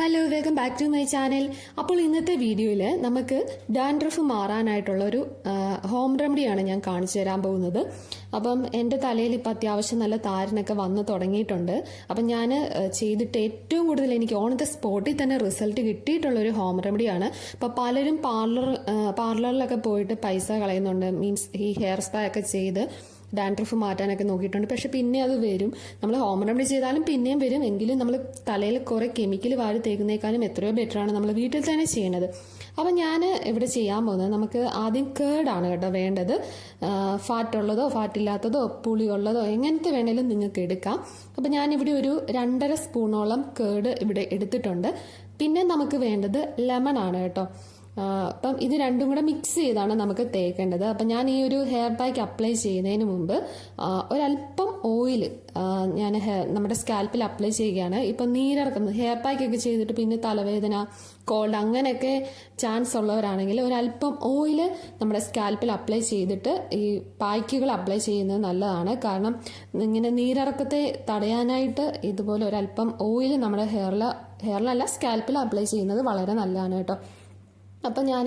Hello welcome back to my channel അപ്പോൾ ഇന്നത്തെ വീഡിയോയിൽ നമുക്ക് ഡാൻഡ്രഫ് മാറാനായിട്ടുള്ള ഒരു ഹോം റെമഡിയാണ് ഞാൻ കാണിച്ചു തരാൻ പോകുന്നത്. അപ്പം എന്റെ തലയിൽ ഇപ്പോൾ അത്യാവശ്യം നല്ല താരനൊക്കെ വന്ന് തുടങ്ങിയിട്ടുണ്ട്. അപ്പം ഞാൻ ചെയ്തിട്ട് ഏറ്റവും കൂടുതൽ എനിക്ക് ഓൺ ദ സ്പോട്ടിൽ തന്നെ റിസൾട്ട് കിട്ടിയിട്ടുള്ള ഒരു ഹോം റെമഡിയാണ് അപ്പോൾ പലരും പാർലർ പാർലറിലൊക്കെ പോയിട്ട് പൈസ കളയുന്നുണ്ട്. മീൻസ് ഈ ഹെയർ സ്പാ ഒക്കെ ചെയ്ത് ഡാൻഡ്രഫ് മാറ്റാനൊക്കെ നോക്കിയിട്ടുണ്ട്. പക്ഷെ പിന്നെ അത് വരും. നമ്മൾ ഹോം റെമഡി ചെയ്താലും പിന്നെയും വരും. എങ്കിലും നമ്മൾ തലയിൽ കുറെ കെമിക്കൽ വാരി തേക്കുന്നേക്കാളും എത്രയോ ബെറ്ററാണ് നമ്മൾ വീട്ടിൽ തന്നെ ചെയ്യണത്. അപ്പം ഞാൻ ഇവിടെ ചെയ്യാൻ പോകുന്നത് നമുക്ക് ആദ്യം കേടാണ് കേട്ടോ വേണ്ടത്. ഫാറ്റുള്ളതോ ഫാറ്റില്ലാത്തതോ പുളിയുള്ളതോ എങ്ങനത്തെ വേണേലും നിങ്ങൾക്ക് എടുക്കാം. അപ്പം ഞാനിവിടെ ഒരു രണ്ടര സ്പൂണോളം കേട് ഇവിടെ എടുത്തിട്ടുണ്ട്. പിന്നെ നമുക്ക് വേണ്ടത് ലെമൺ ആണ് കേട്ടോ. അപ്പം ഇത് രണ്ടും കൂടെ മിക്സ് ചെയ്താണ് നമുക്ക് തേക്കേണ്ടത്. അപ്പം ഞാൻ ഈ ഒരു ഹെയർ പാക്ക് അപ്ലൈ ചെയ്യുന്നതിന് മുമ്പ് ഒരല്പം ഓയിൽ ഞാൻ നമ്മുടെ സ്കാൽപ്പിൽ അപ്ലൈ ചെയ്യുകയാണ്. ഇപ്പം നീരിറക്കുന്നത് ഹെയർ പാക്ക് ഒക്കെ ചെയ്തിട്ട് പിന്നെ തലവേദന കോൾഡ് അങ്ങനെയൊക്കെ ചാൻസ് ഉള്ളവരാണെങ്കിൽ ഒരല്പം ഓയിൽ നമ്മുടെ സ്കാൽപ്പിൽ അപ്ലൈ ചെയ്തിട്ട് ഈ പായ്ക്കുകൾ അപ്ലൈ ചെയ്യുന്നത് നല്ലതാണ്. കാരണം ഇങ്ങനെ നീരിറക്കത്തെ തടയാനായിട്ട് ഇതുപോലെ ഒരല്പം ഓയിൽ നമ്മുടെ ഹെയറിൽ ഹെയറിലല്ല സ്കാൽപ്പിൽ അപ്ലൈ ചെയ്യുന്നത് വളരെ നല്ലതാണ് കേട്ടോ. അപ്പം ഞാൻ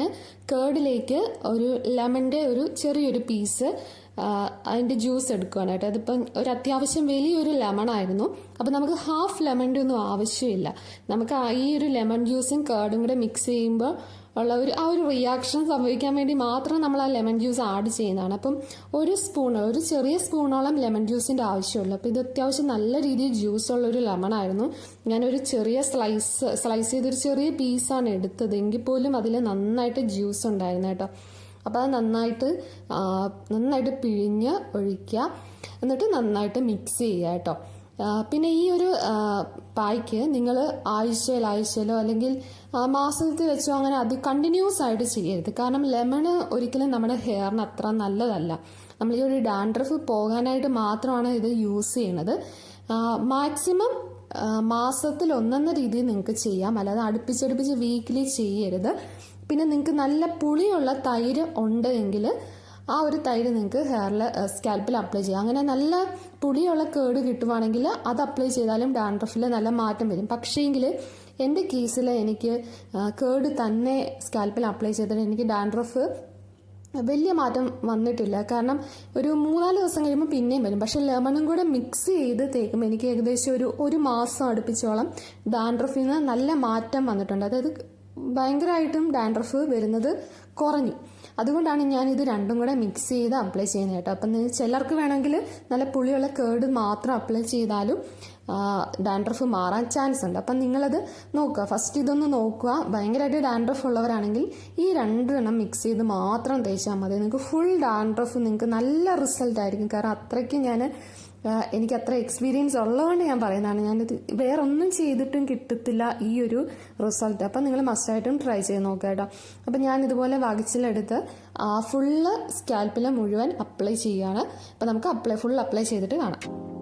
കേർഡിലേക്ക് ഒരു ലെമണിന്റെ ഒരു ചെറിയൊരു പീസ് അതിന്റെ ജ്യൂസ് എടുക്കുകയാണ് കേട്ടോ. അതിപ്പം ഒരു അത്യാവശ്യം വലിയൊരു ലെമൺ ആയിരുന്നു. അപ്പം നമുക്ക് ഹാഫ് ലെമണിന്റെ ഒന്നും ആവശ്യമില്ല. നമുക്ക് ഈ ഒരു ലെമൺ ജ്യൂസും കേർഡും കൂടെ മിക്സ് ചെയ്യുമ്പോൾ ഉള്ള ഒരു ആ ഒരു റിയാക്ഷൻ സംഭവിക്കാൻ വേണ്ടി മാത്രം നമ്മൾ ആ ലെമൺ ജ്യൂസ് ആഡ് ചെയ്യുന്നതാണ്. അപ്പം ഒരു സ്പൂൺ ഒരു ചെറിയ സ്പൂണോളം ലെമൺ ജ്യൂസിന്റെ ആവശ്യമുള്ളൂ. അപ്പോൾ ഇത് അത്യാവശ്യം നല്ല രീതിയിൽ ജ്യൂസ് ഉള്ള ഒരു ലെമൺ ആയിരുന്നു. ഞാനൊരു ചെറിയ സ്ലൈസ് സ്ലൈസ് ചെയ്തൊരു ചെറിയ പീസാണ് എടുത്തത്. എങ്കിൽ പോലും അതിൽ നന്നായിട്ട് ജ്യൂസ് ഉണ്ടായിരുന്നു കേട്ടോ. അപ്പോൾ അത് നന്നായിട്ട് നന്നായിട്ട് പിഴിഞ്ഞ് ഒഴിക്കുക. എന്നിട്ട് നന്നായിട്ട് മിക്സ് ചെയ്യുക കേട്ടോ. പിന്നെ ഈ ഒരു പായ്ക്ക് നിങ്ങൾ ആഴ്ചയിൽ ആഴ്ചയിലോ അല്ലെങ്കിൽ മാസത്തിൽ വെച്ചോ അങ്ങനെ അത് കണ്ടിന്യൂസ് ആയിട്ട് ചെയ്യരുത്. കാരണം ലെമൺ ഒരിക്കലും നമ്മുടെ ഹെയറിന് അത്ര നല്ലതല്ല. നമ്മൾ ഈ ഒരു ഡാൻഡ്രഫ് പോകാനായിട്ട് മാത്രമാണ് ഇത് യൂസ് ചെയ്യണത്. മാക്സിമം മാസത്തിൽ ഒന്നെന്ന രീതിയിൽ നിങ്ങൾക്ക് ചെയ്യാം. അല്ലാതെ അടുപ്പിച്ചടുപ്പിച്ച് വീക്കിലി ചെയ്യരുത്. പിന്നെ നിങ്ങൾക്ക് നല്ല പുളിയുള്ള തൈര് ഉണ്ട് എങ്കിൽ ആ ഒരു തൈര് നിങ്ങൾക്ക് ഹെയറിൽ സ്കാൽപ്പിൽ അപ്ലൈ ചെയ്യാം. അങ്ങനെ നല്ല പുളിയുള്ള കേട് കിട്ടുവാണെങ്കിൽ അത് അപ്ലൈ ചെയ്താലും ഡാൻഡ്രഫിൽ നല്ല മാറ്റം വരും. പക്ഷേങ്കിൽ എന്റെ കേസിൽ എനിക്ക് കേട് തന്നെ സ്കാൽപ്പിൽ അപ്ലൈ ചെയ്തിട്ട് എനിക്ക് ഡാൻഡ്രഫ് വലിയ മാറ്റം വന്നിട്ടില്ല. കാരണം ഒരു മൂന്നാൽ ദിവസം കഴിയുമ്പോൾ പിന്നെയും വരും. പക്ഷെ ലെമണും കൂടെ മിക്സ് ചെയ്ത് തേക്കുമ്പോൾ എനിക്ക് ഏകദേശം ഒരു ഒരു മാസം അടുപ്പിച്ചോളം ഡാൻഡ്രഫിൽ നിന്ന് നല്ല മാറ്റം വന്നിട്ടുണ്ട്. അതായത് ഭയങ്കരമായിട്ടും ഡാൻഡ്രഫ് വരുന്നത് കുറഞ്ഞു. അതുകൊണ്ടാണ് ഞാൻ ഇത് രണ്ടും കൂടെ മിക്സ് ചെയ്ത് അപ്ലൈ ചെയ്യുന്നത് കേട്ടോ. അപ്പം ചിലർക്ക് വേണമെങ്കിൽ നല്ല പുളിയുള്ള കേട് മാത്രം അപ്ലൈ ചെയ്താലും ഡാൻഡ്രഫ് മാറാൻ ചാൻസ് ഉണ്ട്. അപ്പം നിങ്ങളത് നോക്കുക. ഫസ്റ്റ് ഇതൊന്ന് നോക്കുക. ഭയങ്കരമായിട്ട് ഡാൻഡ്രഫ് ഉള്ളവരാണെങ്കിൽ ഈ രണ്ടെണ്ണം മിക്സ് ചെയ്ത് മാത്രം തേച്ചാൽ മതി. നിങ്ങൾക്ക് ഫുൾ ഡാൻഡ്രഫ് നിങ്ങൾക്ക് നല്ല റിസൾട്ട് ആയിരിക്കും. കാരണം അത്രയ്ക്ക് ഞാൻ എനിക്ക് അത്ര എക്സ്പീരിയൻസ് ഉള്ളതുകൊണ്ട് ഞാൻ പറയുന്നതാണ്. ഞാനിത് വേറെ ഒന്നും ചെയ്തിട്ടും കിട്ടത്തില്ല ഈ ഒരു റിസൾട്ട് അപ്പം നിങ്ങൾ മസ്റ്റായിട്ടും ട്രൈ ചെയ്ത് നോക്കുക കേട്ടോ. അപ്പം ഞാൻ ഇതുപോലെ വകച്ചിലെടുത്ത് ഫുള്ള് സ്കാൽപ്പിൽ മുഴുവൻ അപ്ലൈ ചെയ്യുകയാണ്. അപ്പം നമുക്ക് അപ്ലൈ ഫുൾ അപ്ലൈ ചെയ്തിട്ട് കാണാം.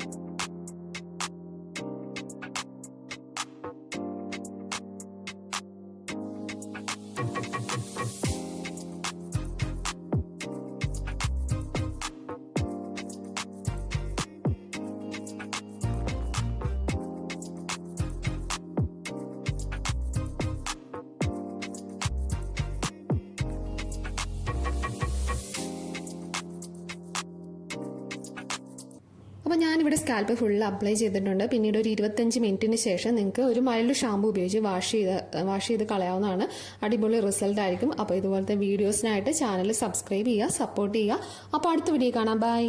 അപ്പോൾ ഞാനിവിടെ സ്കാൽപ്പ് ഫുൾ അപ്ലൈ ചെയ്തിട്ടുണ്ട്. പിന്നീട് ഒരു ഇരുപത്തഞ്ച് മിനിറ്റിന് ശേഷം നിങ്ങൾക്ക് ഒരു മൈൽഡ് ഷാമ്പു ഉപയോഗിച്ച് വാഷ് ചെയ്ത് വാഷ് ചെയ്ത് കളയാവുന്നതാണ്. അടിപൊളി റിസൾട്ട് ആയിരിക്കും. അപ്പോൾ ഇതുപോലത്തെ വീഡിയോസിനായിട്ട് ചാനൽ സബ്സ്ക്രൈബ് ചെയ്യുക സപ്പോർട്ട് ചെയ്യുക. അപ്പോൾ അടുത്ത വീഡിയോ കാണാം. ബൈ